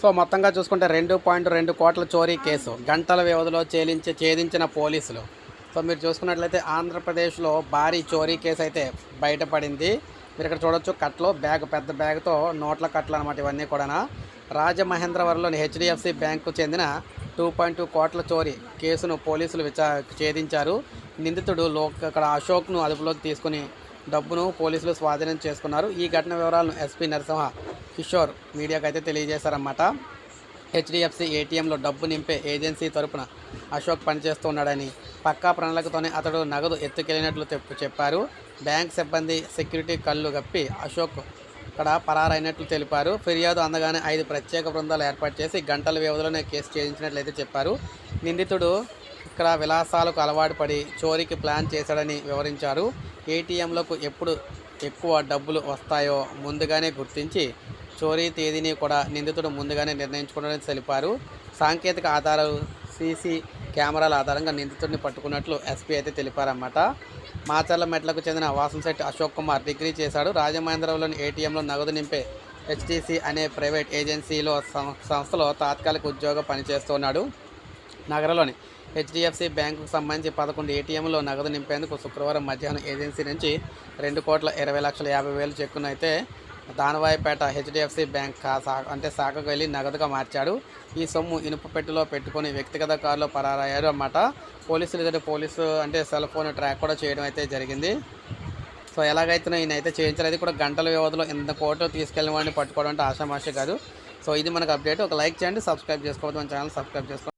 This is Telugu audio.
సో మొత్తంగా చూసుకుంటే రెండు పాయింట్ రెండు కోట్ల చోరీ కేసు. గంటల వ్యవధిలో ఛేదించి ఛేదించిన పోలీసులు. సో మీరు చూసుకున్నట్లయితే ఆంధ్రప్రదేశ్లో భారీ చోరీ కేసు అయితే బయటపడింది. మీరు ఇక్కడ చూడొచ్చు కట్లో బ్యాగ్ పెద్ద బ్యాగ్తో నోట్ల కట్లు అనమాట ఇవన్నీ కూడా రాజమహేంద్రవరంలోని హెచ్డిఎఫ్సి బ్యాంకు చెందిన టూ పాయింట్ టూ కోట్ల చోరీ కేసును పోలీసులు విచా ఛేదించారు. నిందితుడు లోక్ అక్కడ అశోక్ను అదుపులోకి తీసుకుని డబ్బును పోలీసులు స్వాధీనం చేసుకున్నారు. ఈ ఘటన వివరాలను ఎస్పీ నరసింహ కిషోర్ మీడియాకు అయితే తెలియజేశారన్నమాట. హెచ్డిఎఫ్సి ఏటీఎంలో డబ్బు నింపే ఏజెన్సీ తరపున అశోక్ పనిచేస్తూ ఉన్నాడని పక్కా ప్రణాళికతోనే అతడు నగదు ఎత్తుకెళ్ళినట్లు చెప్పారు. బ్యాంక్ సిబ్బంది సెక్యూరిటీ కళ్ళు కప్పి అశోక్ ఇక్కడ పరారైనట్లు తెలిపారు. ఫిర్యాదు అందగానే ఐదు ప్రత్యేక బృందాలు ఏర్పాటు చేసి గంటల వ్యవధిలోనే కేసు ఛేదించినట్లయితే చెప్పారు. నిందితుడు ఇక్కడ విలాసాలకు అలవాటు పడి చోరీకి ప్లాన్ చేశాడని వివరించారు. ఏటీఎంలకు ఎప్పుడు ఎక్కువ డబ్బులు వస్తాయో ముందుగానే గుర్తించి చోరీ తేదీని కూడా నిందితుడు ముందుగానే నిర్ణయించుకున్నాడని తెలిపారు. సాంకేతిక ఆధారాలు సీసీ కెమెరాల ఆధారంగా నిందితుడిని పట్టుకున్నట్లు ఎస్పీ అయితే తెలిపారన్నమాట. మాచర్ల మెట్లకు చెందిన వాసంశెట్టి అశోక్ కుమార్ డిగ్రీ చేశాడు. రాజమహేంద్రంలోని ఏటీఎంలో నగదు నింపే హెచ్టీసీ అనే ప్రైవేట్ ఏజెన్సీలో సం- సంస్థలో తాత్కాలిక ఉద్యోగం పనిచేస్తున్నాడు. నగరంలోని హెచ్డిఎఫ్సి బ్యాంకుకు సంబంధించి పదకొండు ఏటీఎంలో నగదు నింపేందుకు శుక్రవారం మధ్యాహ్నం ఏజెన్సీ నుంచి రెండు కోట్ల ఇరవై లక్షల యాభై వేలు చెక్కును అయితే దానవాయిపేట హెచ్డిఎఫ్సి బ్యాంక్ కా- అంటే శాఖకు వెళ్ళి నగదుగా మార్చాడు. ఈ సొమ్ము ఇనుప పెట్టెలో పెట్టుకొని వ్యక్తిగత కారులో పరారయ్యారు అన్నమాట. పోలీసులు ఇద్దరు పోలీసు అంటే సెల్ ఫోన్ ట్రాక్ కూడా చేయడం అయితే జరిగింది. సో ఎలాగైతే ఈయన అయితే చేయించారు అది కూడా గంటల వ్యవధిలో ఇంత కోట్లు తీసుకెళ్ళిన వాడిని పట్టుకోవడం అంటే ఆషామాషి కాదు. సో ఇది మనకు అప్డేట్. ఒక లైక్ చేయండి సబ్స్క్రైబ్ చేసుకోవద్దు మన ఛానల్ సబ్స్క్రైబ్ చేసుకోండి